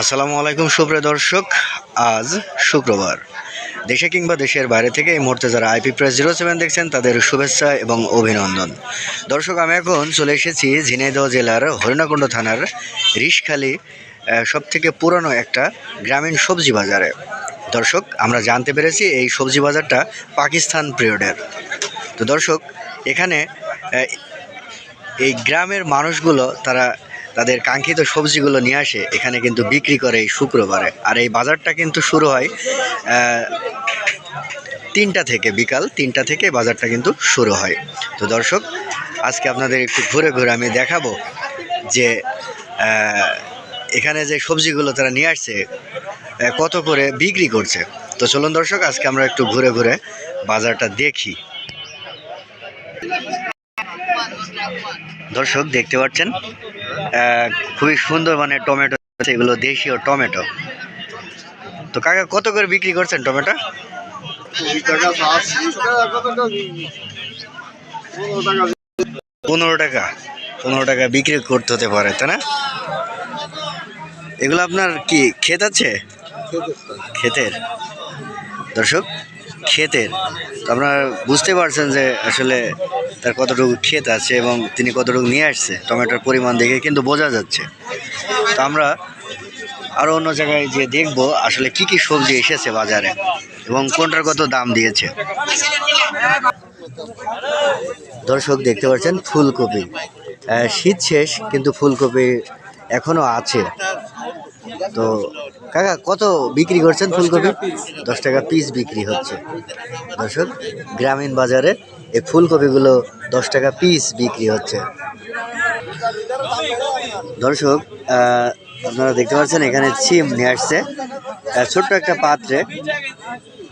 আসসালামু আলাইকুম সুপ্রিয় দর্শক, আজ শুক্রবার। দেশে কিংবা দেশের বাইরে থেকে এই মুহূর্তে যারা আইপি প্রেস জিরো সেভেন দেখছেন, তাদের শুভেচ্ছা এবং অভিনন্দন। দর্শক, আমি এখন চলে এসেছি ঝিনাইদহ জেলার হরিণাকুণ্ড থানার রিশখালী সব থেকে পুরনো একটা গ্রামীণ সবজি বাজারে। দর্শক, আমরা জানতে পেরেছি এই সবজি বাজারটা পাকিস্তান পিরিয়ডের। তো দর্শক, এখানে এই গ্রামের মানুষগুলো তারা তাদের কাঙ্ক্ষিত সবজিগুলো নিয়ে আসে, এখানে কিন্তু বিক্রি করে এই শুক্রবারে। আর এই বাজারটা কিন্তু শুরু হয় তিনটা থেকে, বিকাল তিনটা থেকে বাজারটা কিন্তু শুরু হয়। তো দর্শক, আজকে আপনাদের একটু ঘুরে ঘুরে আমি দেখাবো যে এখানে যে সবজিগুলো তারা নিয়ে আসছে কত করে বিক্রি করছে। তো চলুন দর্শক, আজকে আমরা একটু ঘুরে ঘুরে বাজারটা দেখি। দর্শক দেখতে পাচ্ছেন খুবই সুন্দর মানে টমেটো এগুলো দেশীয় টমেটো। তো কাকা কত করে বিক্রি করছেন টমেটো? পনেরো টাকা পনেরো টাকা বিক্রি করতে হতে পারে তাই না? এগুলো আপনার কি ক্ষেত আছে? ক্ষেতের। দর্শক ক্ষেতের। আপনারা বুঝতে পারছেন যে আসলে তার কতটুকু ক্ষেত আছে এবং তিনি কতটুকু নিয়ে আসছে, টমেটোর পরিমাণ দেখে কিন্তু বোঝা যাচ্ছে। তো আমরা আরও অন্য জায়গায় যে দেখব আসলে কি কি সবজি এসেছে বাজারে এবং কোনটার কত দাম দিয়েছে। দর্শক দেখতে পাচ্ছেন ফুলকপি। শীত শেষ, কিন্তু ফুলকপি এখনও আছে। তো কাকা কত বিক্রি করছেন ফুলকপি? দশ টাকা পিস বিক্রি হচ্ছে। দর্শক গ্রামীণ বাজারে এই ফুলকপিগুলো দশ টাকা পিস বিক্রি হচ্ছে। দর্শক আপনারা দেখতে পাচ্ছেন এখানে সিম নিয়ে আসছে। ছোট্ট একটা পাত্রে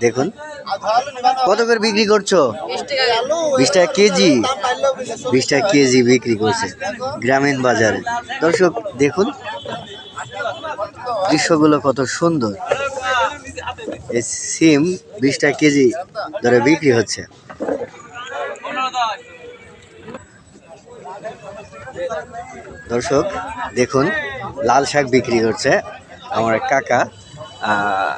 দেখুন। কত করে বিক্রি করছ? বিশ টাকা কেজি। বিশ টাকা কেজি বিক্রি করছে গ্রামীণ বাজারে। দর্শক দেখুন। দৃশ্যগুলো কত সুন্দর। এই সিম বিশ টাকা কেজি ধরে বিক্রি হচ্ছে। দর্শক দেখুন লাল শাক বিক্রি করছে আমার কাকা। আহ,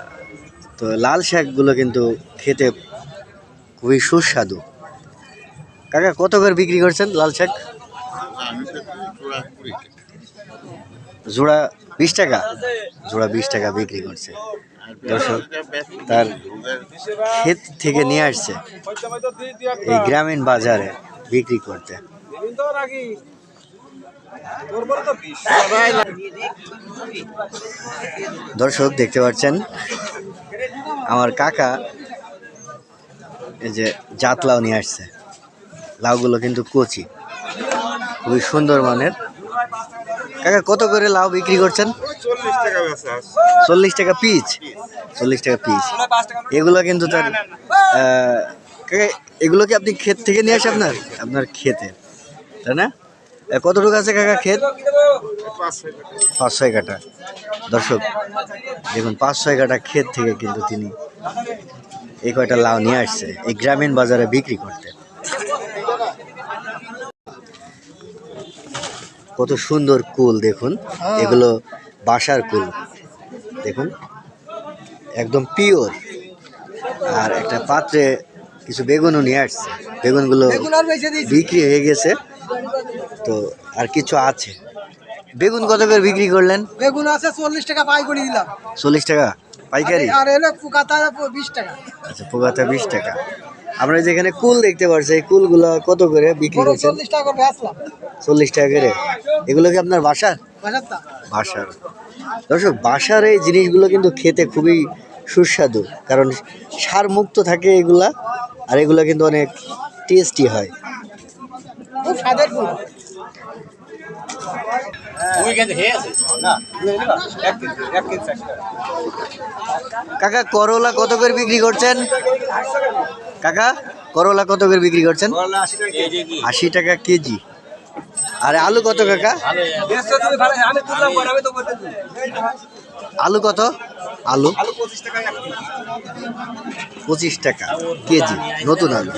তো লাল শাকগুলো কিন্তু খেতে খুবই সুস্বাদু। কাকা কত করে বিক্রি করছেন লাল শাক? জোড়া বিশ টাকা? জোড়া বিশ টাকা বিক্রি করছে। দর্শক, তার ক্ষেত থেকে নিয়ে আসছে এই গ্রামীণ বাজারে বিক্রি করতে। দর্শক, দেখতে পাচ্ছেন, আমার কাকা এই যে জাত লাউ নিয়ে আসছে। লাউগুলো কিন্তু কচি, খুবই সুন্দর মানের। কাকা কত করে লাউ বিক্রি করছেন? চল্লিশ টাকা পিস চল্লিশ টাকা পিস এগুলো কিন্তু তার এগুলো কি আপনি ক্ষেত থেকে নিয়ে আসে আপনার? আপনার ক্ষেতে তাই না? কতটুকু আছে কাকা ক্ষেত? পাঁচ ছয় টাকা পাঁচ ছয় কাটা দর্শক দেখুন পাঁচ ছয় কাটা ক্ষেত থেকে কিন্তু তিনি এই কয়টা লাউ নিয়ে আসছে এই গ্রামীণ বাজারে বিক্রি করতে। কত সুন্দর কুল দেখুন। এগুলো বাসার কুল দেখুন। একদম পিওর। আর একটা পাত্রে কিছু বেগুনও নিয়ে আসছে। বেগুনগুলো বিক্রি হয়ে গেছে। তো আর কিছু আছে। বেগুন কত করে বিক্রি করলেন? বেগুন আছে চল্লিশ টাকা পাই করে দিলাম। চল্লিশ টাকা? পাইকারি? আর এলো পুকাতা বিশ টাকা। আচ্ছা পোকাটা বিশ টাকা। আমরা যেখানে কুল দেখতে পাচ্ছি এই কুলগুলো কত করে বিক্রি করছেন? চল্লিশ টাকা করে চল্লিশ টাকা করে? এগুলো কি আপনার বাসার? বাসার দর্শক বাসার এই জিনিসগুলো কিন্তু খেতে খুবই সুস্বাদু। কারণ সার মুক্ত থাকে এগুলা আর এগুলো কিন্তু অনেক টেস্টি হয়। কাকা করলা কত করে বিক্রি করছেন? কাকা করলা কত করে বিক্রি করছেন? আশি টাকা কেজি। আর আলু কত কাকা? আলু কত? আলু? পঁচিশ টাকা কেজি নতুন আলু।